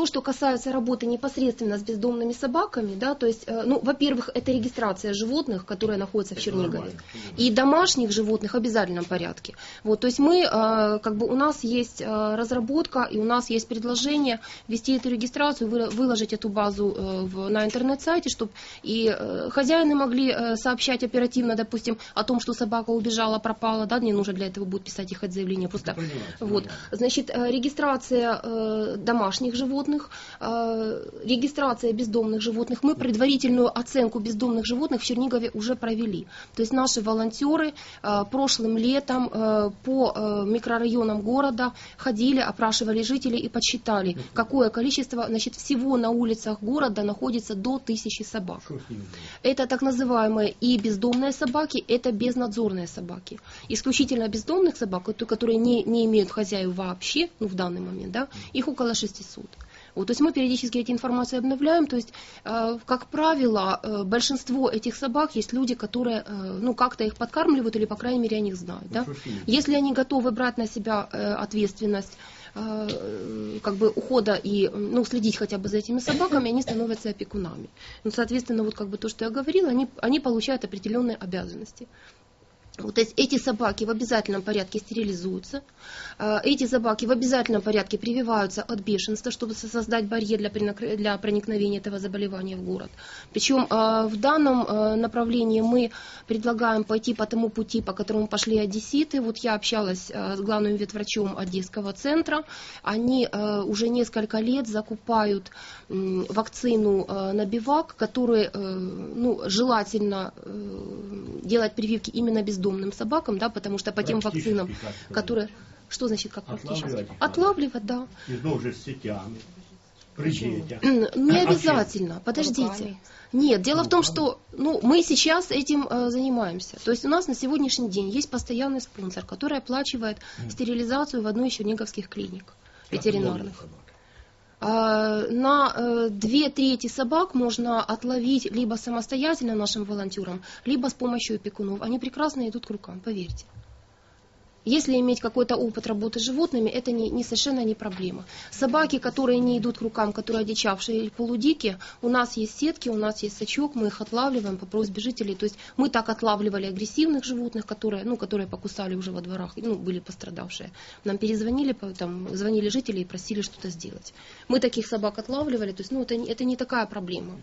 то, что касается работы непосредственно с бездомными собаками, да, то есть, э, ну, во-первых, это регистрация животных, которые находятся в Чернигове, и домашних животных в обязательном порядке. Вот, то есть мы, э, как бы у нас есть э, разработка и у нас есть предложение ввести эту регистрацию, вы- выложить эту базу на интернет-сайте, чтобы и хозяины могли сообщать оперативно, допустим, о том, что собака убежала, пропала, да, не нужно для этого будет писать их заявление, просто вот. Значит, регистрация домашних животных, э, регистрация бездомных животных. Мы предварительную оценку бездомных животных в Чернигове уже провели. То есть наши волонтеры э, прошлым летом э, по микрорайонам города ходили, опрашивали жителей и подсчитали, какое количество, значит, всего на улицах города находится до тысячи собак. Это так называемые и бездомные собаки, это безнадзорные собаки. Исключительно бездомных собак, которые не, не имеют хозяев вообще, ну в данный момент, да, их около 600. Вот, то есть мы периодически эти информации обновляем, то есть, э, как правило, э, большинство этих собак есть люди, которые, э, ну, как-то их подкармливают или, по крайней мере, о них знают, да. Если они готовы брать на себя э, ответственность, э, как бы ухода и ну, следить хотя бы за этими собаками, они становятся опекунами. Ну, соответственно, вот как бы то, что я говорила, они, они получают определенные обязанности. Вот, то есть эти собаки в обязательном порядке стерилизуются, э, эти собаки в обязательном порядке прививаются от бешенства, чтобы со- создать барьер для, для проникновения этого заболевания в город. Причем э, в данном э, направлении мы предлагаем пойти по тому пути, по которому пошли одесситы. Вот я общалась с главным ветврачом Одесского центра. Они уже несколько лет закупают вакцину на бивак, которую э, ну, желательно э, делать прививки именно бездомным собакам, да, потому что по тем вакцинам, как которые... Что значит как практически? Отлавливать да. И снова же с сетями. Не обязательно, подождите. Нет, дело в том, что ну, мы сейчас этим э, занимаемся. То есть у нас на сегодняшний день есть постоянный спонсор, который оплачивает стерилизацию в одной из черниговских клиник ветеринарных. А, На э, две трети собак можно отловить либо самостоятельно нашим волонтерам, либо с помощью опекунов. Они прекрасно идут к рукам, поверьте. Если иметь какой-то опыт работы с животными, это не, не совершенно не проблема. Собаки, которые не идут к рукам, которые одичавшие или полудикие, у нас есть сетки, у нас есть сачок, мы их отлавливаем по просьбе жителей. То есть мы так отлавливали агрессивных животных, которые, ну, которые покусали уже во дворах, ну, были пострадавшие. Нам перезвонили, там, звонили жители и просили что-то сделать. Мы таких собак отлавливали, то есть ну, это, это не такая проблема.